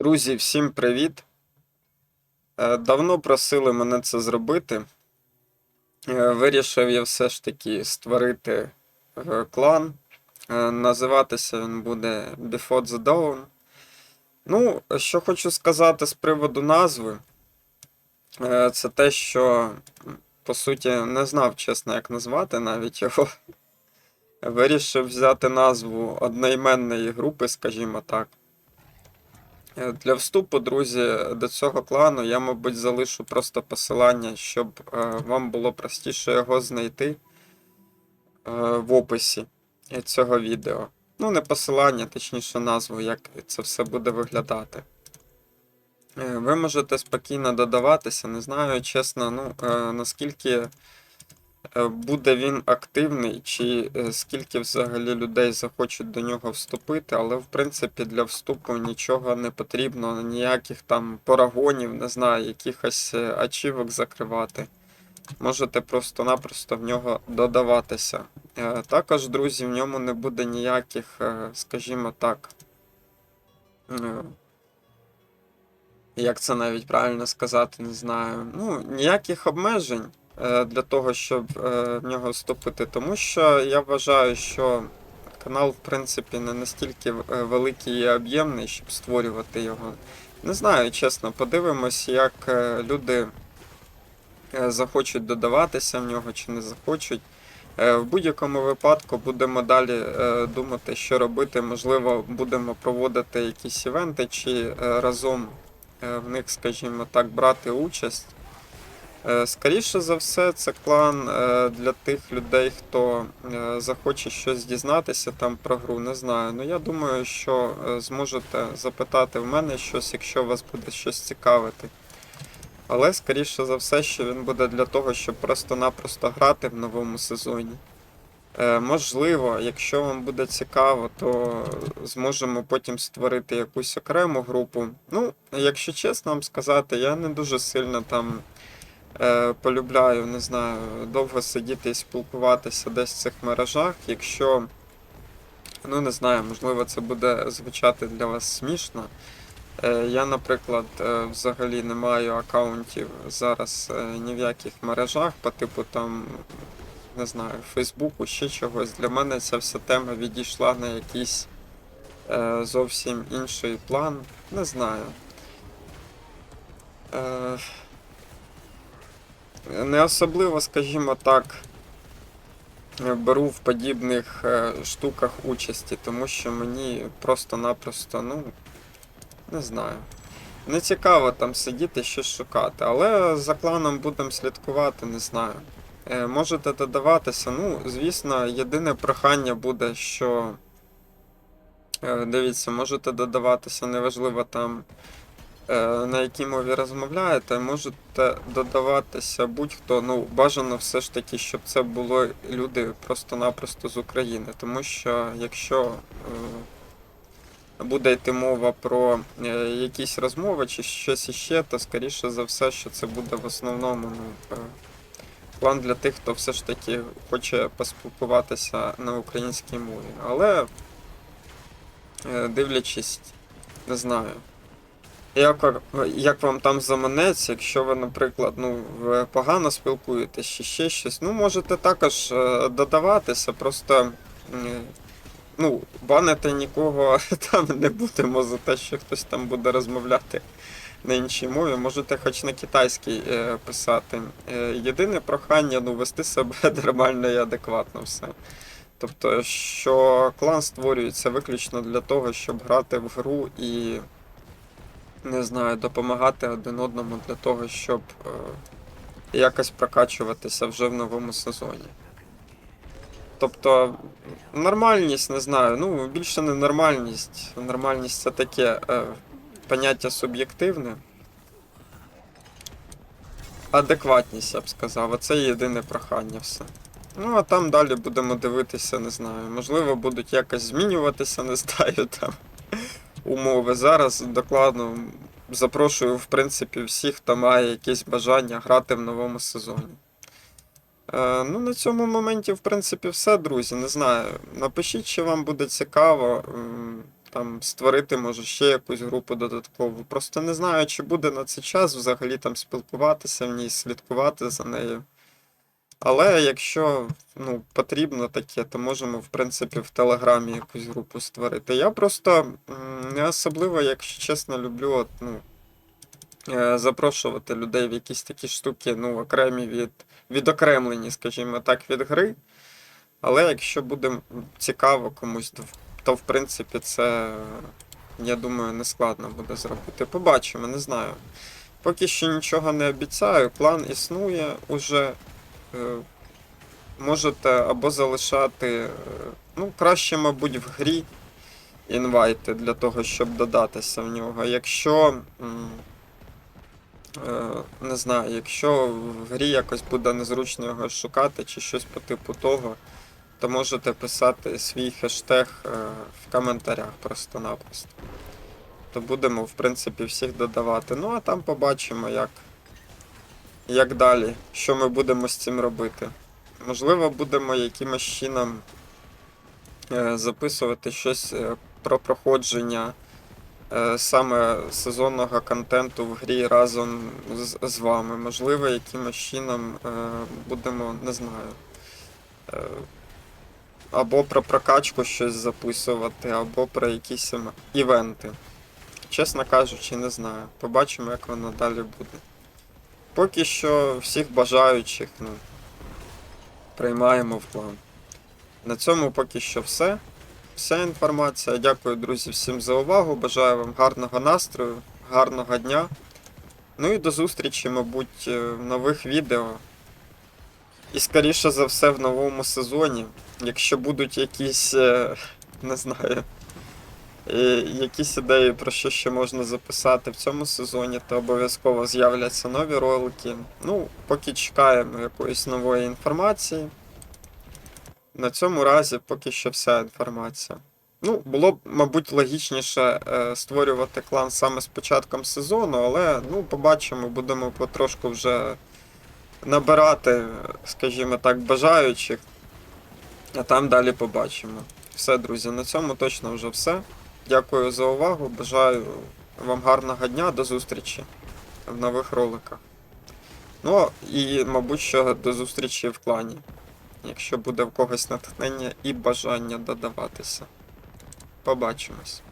Друзі, всім привіт! Е, Давно просили мене це зробити. Е, Вирішив я все ж таки створити е, клан. Називатися він буде Before the Dawn. Ну, що хочу сказати з приводу назви, це те, що по суті не знав, чесно, як назвати навіть його. Вирішив взяти назву одноіменної групи, скажімо так. Е, Для вступу, друзі, до цього клану я, мабуть, залишу просто посилання, щоб е, вам було простіше його знайти е, в описі цього відео. Ну, не посилання, точніше назву, як це все буде виглядати. Ви можете спокійно додаватися, не знаю, чесно, ну, наскільки буде він активний, чи е, скільки взагалі людей захочуть до нього вступити, але в принципі для вступу нічого не потрібно, ніяких там парагонів, не знаю, якихось е, ачівок закривати. Можете просто-напросто в нього додаватися. Е, Також, друзі, в ньому не буде ніяких, е, скажімо так. е, Як це навіть правильно сказати, не знаю. Ну, ніяких обмежень е, для того, щоб е, в нього вступити. Тому що я вважаю, що канал, в принципі, не настільки е, великий і об'ємний, щоб створювати його. Не знаю, чесно, подивимось, як е, люди е, захочуть додаватися в нього чи не захочуть. Е, В будь-якому випадку будемо далі е, думати, що робити. Можливо, будемо проводити якісь івенти чи е, разом е, в них, скажімо так, брати участь. Е, Скоріше за все, це клан е, для тих людей, хто е, захоче щось дізнатися там про гру. Не знаю. Ну я думаю, що зможете запитати в мене щось, якщо вас буде щось цікавити. Але скоріше за все, що він буде для того, щоб просто-напросто грати в новому сезоні. Можливо, якщо вам буде цікаво, то зможемо потім створити якусь окрему групу. Ну, якщо чесно вам сказати, я не дуже сильно там полюбляю, не знаю, довго сидіти і спілкуватися десь в цих мережах. Якщо, ну не знаю, можливо, це буде звучати для вас смішно. Е, Я, наприклад, е, взагалі не маю аккаунтів зараз е, ні в яких мережах, по типу там, не знаю, Фейсбуку, ще чогось. Для мене ця вся тема відійшла на якийсь е, зовсім інший план. Не знаю. Не особливо, скажімо так, беру в подібних е, штуках участі, тому що мені просто-напросто, ну, не знаю. Не цікаво там сидіти щось шукати, але за кланом будемо слідкувати, не знаю. Е, можете додаватися. Ну, звісно, єдине прохання буде, що. е, Дивіться, можете додаватися, неважливо там на якій мові розмовляєте, можете додаватися будь-хто. Ну, бажано все ж таки, щоб це було люди просто-напросто з України. Тому що якщо е, буде йти мова про е, якісь розмови чи щось іще, то скоріше за все, що це буде в основному ну, е, план для тих, хто все ж таки хоче поспілкуватися на українській мові. Але е, дивлячись, не знаю. Як, як вам там заманеться, якщо ви, наприклад, ну, ви погано спілкуєтесь чи ще щось, ну можете також е, додаватися, просто ну, банити нікого там не будемо за те, що хтось там буде розмовляти на іншій мові. Можете хоч на китайській е, писати. Е, єдине прохання ну, вести себе нормально і адекватно все. Тобто, що клан створюється виключно для того, щоб грати в гру і, не знаю, допомагати один одному для того, щоб е, якось прокачуватися вже в новому сезоні. Тобто, нормальність, не знаю, ну, більше не нормальність. Нормальність це таке е, поняття суб'єктивне. Адекватність, я б сказав, оце єдине прохання все. Ну, а там далі будемо дивитися, не знаю. Можливо, будуть якось змінюватися, не знаю там умови. Зараз докладно запрошую, в принципі, всіх, хто має якесь бажання грати в новому сезоні. Е, ну, на цьому моменті, в принципі, все, друзі. Не знаю. Напишіть, що вам буде цікаво. Там створити, може, ще якусь групу додаткову. Просто не знаю, чи буде на цей час взагалі там спілкуватися в ній, слідкувати за нею. Але якщо ну, потрібно таке, то можемо, в принципі, в Телеграмі якусь групу створити. Я просто не особливо, якщо чесно, люблю от, ну, е, запрошувати людей в якісь такі штуки, ну, окремі від, відокремлені, скажімо так, від гри. Але якщо буде цікаво комусь, то в принципі це, я думаю, не складно буде зробити. Побачимо, не знаю. Поки що нічого не обіцяю, план існує уже. Е, Можете або залишати, е, ну, краще, мабуть, в грі інвайти для того, щоб додатися в нього. Якщо. е, Не знаю, якщо в грі якось буде незручно його шукати чи щось по типу того, то можете писати свій хештег в коментарях просто-напросто. То будемо, в принципі, всіх додавати. Ну, а там побачимо, як, як далі, що ми будемо з цим робити. Можливо, будемо якимось чином е, записувати щось е, про проходження е, саме сезонного контенту в грі разом з, вами. Можливо, якимось чином будемо, не знаю. Або про прокачку щось записувати, або про якісь ем, івенти. Чесно кажучи, не знаю. Побачимо, як воно далі буде. Поки що всіх бажаючих ну, приймаємо в план. На цьому поки що все. Вся інформація. Дякую, друзі, всім за увагу. Бажаю вам гарного настрою, гарного дня. Ну і до зустрічі, мабуть, е, в нових відео. І скоріше за все в новому сезоні. Якщо будуть якісь, е, не знаю, якісь ідеї про що ще можна записати в цьому сезоні, то обов'язково з'являться нові ролики. Ну, поки чекаємо якоїсь нової інформації. На цьому разі поки що вся інформація. Ну, було б, мабуть, логічніше е, створювати клан саме з початком сезону, але ну, побачимо, будемо потрошку вже набирати, скажімо так, бажаючих. А там далі побачимо. Все, друзі, на цьому точно вже все. Дякую за увагу. Бажаю вам гарного дня, до зустрічі в нових роликах. Ну і, мабуть, що до зустрічі в клані, якщо буде в когось натхнення і бажання додаватися. Побачимось.